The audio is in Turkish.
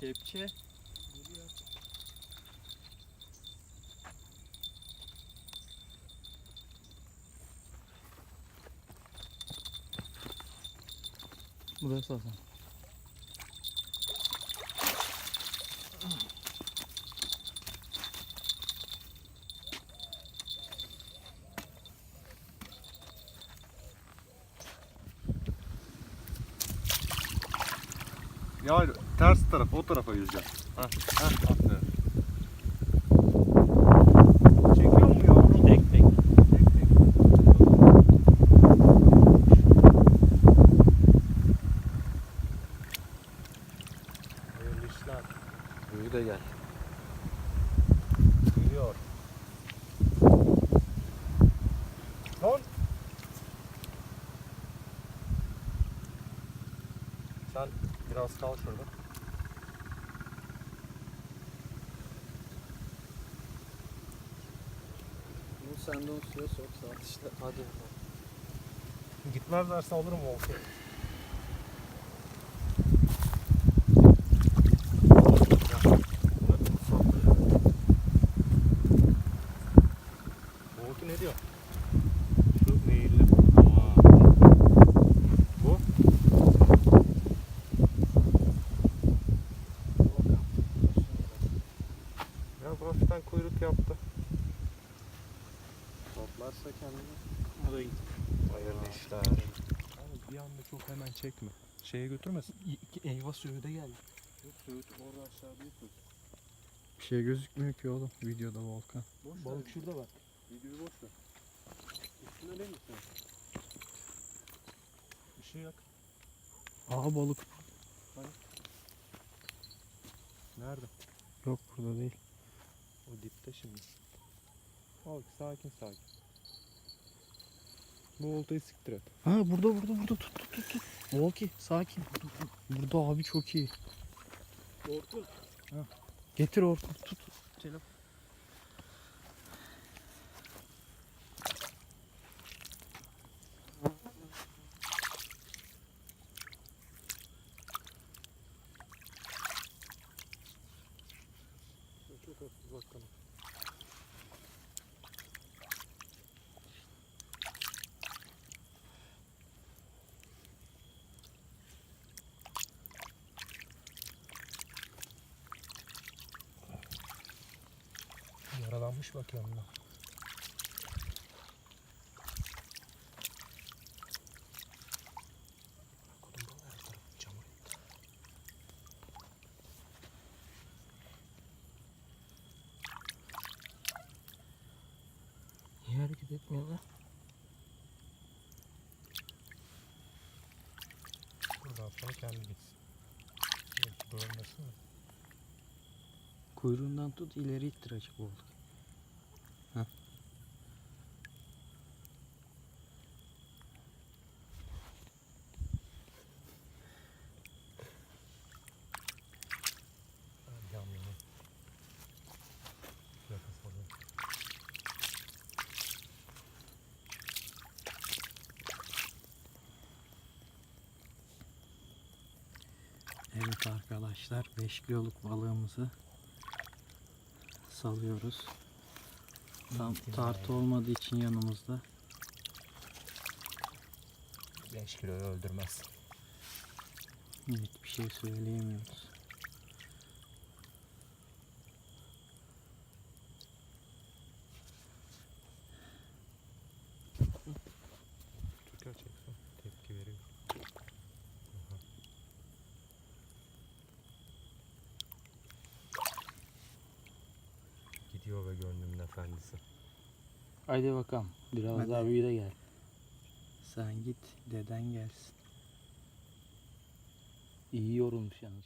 Kepçe. Burası Hasan. Ya ters taraf o tarafa yüzeceğim. Ha, ha, aferin. Sen biraz kal şurada. Bu senden suya sok saat işte. Hadi. Gitmezlerse alırım voltu. Voltu ne diyor? Şu meyilli. Bu? Ya bu hafiften kuyruk yaptı. Toplarsa kendini. O da gitti. Hayırlı işler. Abi bir anda çok hemen çekme. Şeye götürmesin. Eyvah suyu da geldi. Yok Söğüt orada aşağıda yapıyoruz. Bir şey gözükmüyor ki oğlum videoda volkan. Boş Balık ver. şurada bak. Videoyu boş ver. Üstüne ne misin? Işığı yak. Aa balık Nerede? yok burada değil. O dipte şimdi. Bak sakin sakin. Bu oltayı siktir et. Ha burada burada burada tut tut tut tut. Volki sakin. Burada abi çok iyi. Orkun. Getir Orkun tut. Telefon. Çok hafif bakalım. Yaralanmış bakıyorum ben. Niye hareket etmiyor lan? Buradan sonra kendi gitsin. Bölmesin mi? Kuyruğundan tut ileri ittir açık oldu. Evet arkadaşlar 5 kiloluk balığımızı salıyoruz. Tam tartı olmadığı için yanımızda. 5 kiloyu öldürmez. Net bir şey söyleyemiyoruz. Gidiyor ve gönlümün efendisi. Haydi bakalım. Biraz Hadi. daha büyü de gel. Sen git deden gelsin. İyi yorulmuş yalnız.